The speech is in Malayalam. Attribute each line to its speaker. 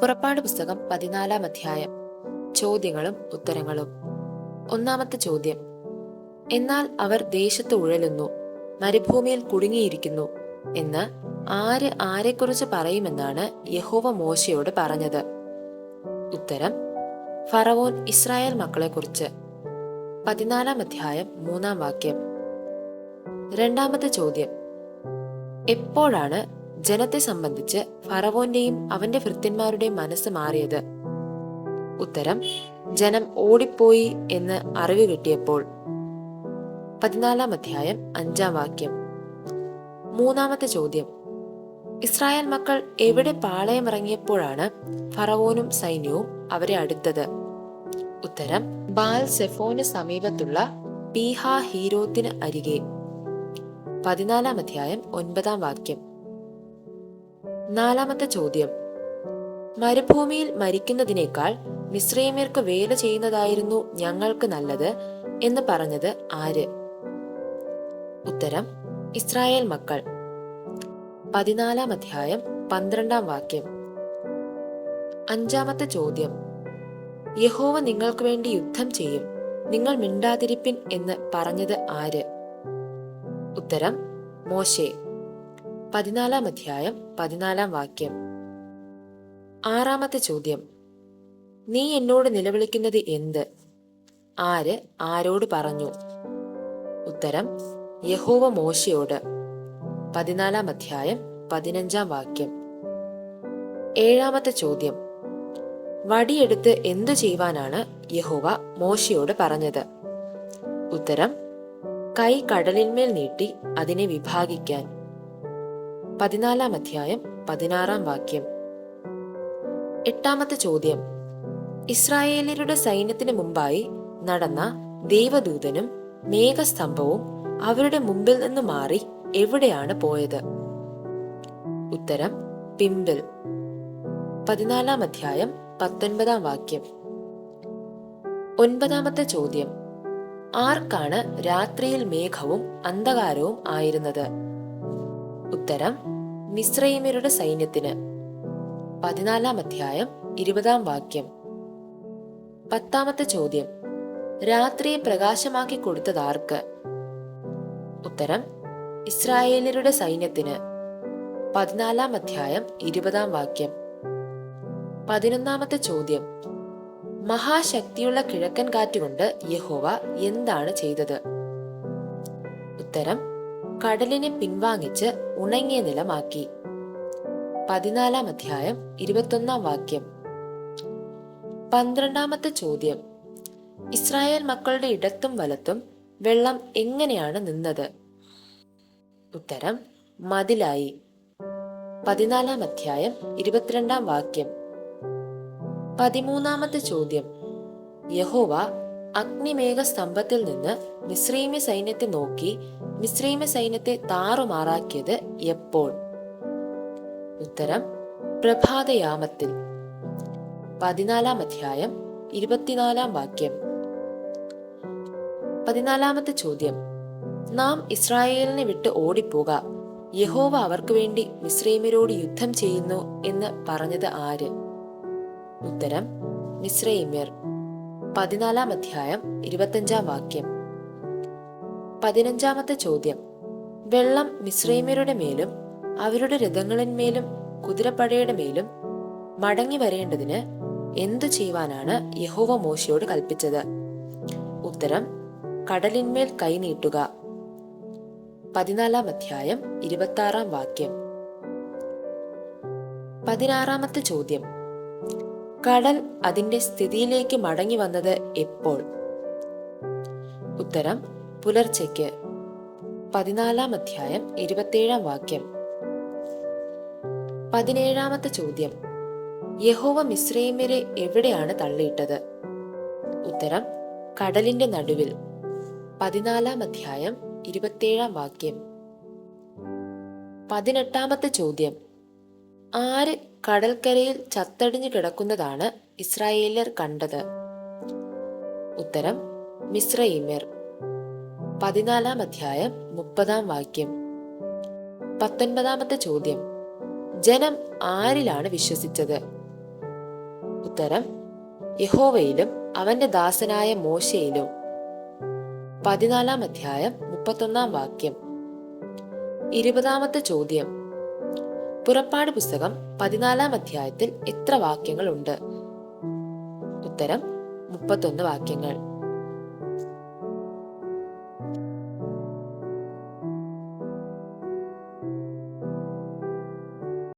Speaker 1: പുറപ്പാട് പുസ്തകം പതിനാലാം അധ്യായം. ചോദ്യങ്ങളും ഉത്തരങ്ങളും. ഒന്നാമത്തെ ചോദ്യം. എന്നാൽ അവർ ദേശത്ത് ഉഴലുന്നു മരുഭൂമിയിൽ കുടുങ്ങിയിരിക്കുന്നു എന്ന് ആര് ആരെക്കുറിച്ച് പറയുമെന്നാണ് യഹോവ മോശയോട് പറഞ്ഞത്. ഉത്തരം ഫറവോൻ ഇസ്രായേൽ മക്കളെക്കുറിച്ച്. പതിനാലാം അധ്യായം മൂന്നാം വാക്യം. രണ്ടാമത്തെ ചോദ്യം. എപ്പോഴാണ് ജനത്തെ സംബന്ധിച്ച് ഫറവോന്റെയും അവന്റെ ഭൃത്യന്മാരുടെയും മനസ്സ് മാറിയത്. ഉത്തരം ജനം ഓടിപ്പോയി എന്ന് അറിവ് കിട്ടിയപ്പോൾ. പതിനാലാം അധ്യായം അഞ്ചാം വാക്യം. മൂന്നാമത്തെ ചോദ്യം. ഇസ്രായേൽ മക്കൾ എവിടെ പാളയമിറങ്ങിയപ്പോഴാണ് ഫറവോനും സൈന്യവും അവരെ അടുത്തത്? ഉത്തരം ബാൽ സെഫോന് സമീപത്തുള്ള പീഹ ഹീരോത്തിന് അരികെ. പതിനാലാം അധ്യായം ഒൻപതാം വാക്യം. നാലാമത്തെ ചോദ്യം. മരുഭൂമിയിൽ മരിക്കുന്നതിനേക്കാൾ മിശ്രൈമ്യർക്ക് വേല ചെയ്യുന്നതായിരുന്നു ഞങ്ങൾക്ക് നല്ലത് എന്ന് പറഞ്ഞത് ആര്? ഉത്തരം ഇസ്രായേൽ മക്കൾ. പതിനാലാം അധ്യായം പന്ത്രണ്ടാം വാക്യം. അഞ്ചാമത്തെ ചോദ്യം. യഹോവ നിങ്ങൾക്ക് വേണ്ടി യുദ്ധം ചെയ്യും. നിങ്ങൾ മിണ്ടാതിരിപ്പിൻ എന്ന് പറഞ്ഞത് ആര്? ഉത്തരം മോശെ. പതിനാലാം അധ്യായം പതിനാലാം വാക്യം. ആറാമത്തെ ചോദ്യം. നീ എന്നോട് നിലവിളിക്കുന്നത് എന്ത്? ആര് ആരോട് പറഞ്ഞു? ഉത്തരം യഹോവ മോശയോട്. പതിനാലാം അധ്യായം പതിനഞ്ചാം വാക്യം. ഏഴാമത്തെ ചോദ്യം. വടിയെടുത്ത് എന്തു ചെയ്യുവാനാണ് യഹോവ മോശയോട് പറഞ്ഞത്? ഉത്തരം കൈ കടലിന്മേൽ നീട്ടി അതിനെ വിഭാഗിക്കാൻ. പതിനാലാം അധ്യായം പതിനാറാം വാക്യം. എട്ടാമത്തെ ചോദ്യം. ഇസ്രായേലരുടെ സൈന്യത്തിന് മുമ്പായി നടന്ന ദൈവദൂതനും മേഘസ്തംഭവും അവരുടെ മുമ്പിൽ നിന്ന് മാറി എവിടെയാണ് പോയത്? ഉത്തരം പിമ്പിൽ. പതിനാലാം അധ്യായം പത്തൊൻപതാം വാക്യം. ഒൻപതാമത്തെ ചോദ്യം. ആർക്കാണ് രാത്രിയിൽ മേഘവും അന്ധകാരവും ആയിരുന്നത്? ഉത്തരം മിശ്രൈമ്യരുടെ സൈന്യത്തിന്. പതിനാലാം അധ്യായം ഇരുപതാം വാക്യം. പത്താമത്തെ ചോദ്യം രാത്രിയെ പ്രകാശമാക്കി കൊടുത്തത് ആർക്ക് ഉത്തരം ഇസ്രായേലരുടെ സൈന്യത്തിന്. പതിനാലാം അധ്യായം ഇരുപതാം വാക്യം. പതിനൊന്നാമത്തെ ചോദ്യം മഹാശക്തിയുള്ള കിഴക്കൻ കാറ്റുകൊണ്ട് യഹോവ എന്താണ് ചെയ്തത്? ഉത്തരം കടലിനെ പിൻവാങ്ങിച്ച് ഉണങ്ങിയ നിലമാക്കി. പതിനാലാം അധ്യായം ഇരുപത്തൊന്നാം വാക്യം. പന്ത്രണ്ടാമത്തെ ചോദ്യം. ഇസ്രായേൽ മക്കളുടെ ഇടത്തും വലത്തും വെള്ളം എങ്ങനെയാണ് നിന്നത്? ഉത്തരം മതിലായി. പതിനാലാം അധ്യായം ഇരുപത്തിരണ്ടാം വാക്യം. പതിമൂന്നാമത്തെ ചോദ്യം. യഹോവ അഗ്നിമേഘ സ്തംഭത്തിൽ നിന്ന് മിശ്രീമി സൈന്യത്തെ നോക്കി മിശ്രീമ്യ സൈന്യത്തെ താറുമാറാക്കിയത് എപ്പോൾ? ഉത്തരം പ്രഭാതയാമത്തിൽ. പതിനാലാം അധ്യായം ഇരുപത്തിനാലാം വാക്യം. പതിനാലാമത്തെ ചോദ്യം. നാം ഇസ്രായേലിനെ വിട്ട് ഓടിപ്പോക. യഹോവ അവർക്ക് വേണ്ടി മിശ്രൈമ്യരോട് യുദ്ധം ചെയ്യുന്നു എന്ന് പറഞ്ഞത് ആര്? ഉത്തരം മിശ്രൈമ്യർ. പതിനാലാം അധ്യായം ഇരുപത്തഞ്ചാം വാക്യം. പതിനഞ്ചാമത്തെ ചോദ്യം. വെള്ളം മിശ്രൈമ്യരുടെ മേലും അവരുടെ രഥങ്ങളിന്മേലും കുതിരപ്പടയുടെ മേലും മടങ്ങി വരേണ്ടതിന് എന്തു ചെയ്യുവാനാണ് യഹോവ മോശയോട് കൽപ്പിച്ചത്? ഉത്തരം കടലിന്മേൽ കൈനീട്ടുക പതിനാലാം അധ്യായം ഇരുപത്തി വാക്യം. പതിനാറാമത്തെ ചോദ്യം. കടൽ അതിന്റെ സ്ഥിതിയിലേക്ക് മടങ്ങി വന്നത് എപ്പോൾ? ഉത്തരം പുലർച്ചയ്ക്ക് പതിനാലാം അധ്യായം ഇരുപത്തേഴാം വാക്യം. പതിനേഴാമത്തെ ചോദ്യം. യഹോവ മിശ്രൈമ്യരെ എവിടെയാണ് തള്ളിയിട്ടത്? ഉത്തരം കടലിന്റെ നടുവിൽ. പതിനാലാം അധ്യായം ഇരുപത്തേഴാം വാക്യം. പതിനെട്ടാമത്തെ ചോദ്യം. ആര് കടൽക്കരയിൽ ചത്തടിഞ്ഞു കിടക്കുന്നതാണ് ഇസ്രായേലിയർ കണ്ടത്? ഉത്തരം മിശ്രൈമ്യർ പതിനാലാം അധ്യായം മുപ്പതാം വാക്യം. പത്തൊൻപതാമത്തെ ചോദ്യം. ജനം ആരിലാണ് വിശ്വസിച്ചത്? ഉത്തരം യഹോവയിലും അവന്റെ ദാസനായ മോശയിലും. പതിനാലാം അധ്യായം മുപ്പത്തൊന്നാം വാക്യം. ഇരുപതാമത്തെ ചോദ്യം. പുറപ്പാട് പുസ്തകം പതിനാലാം അധ്യായത്തിൽ എത്ര വാക്യങ്ങളുണ്ട്? ഉത്തരം മുപ്പത്തൊന്ന് വാക്യങ്ങൾ.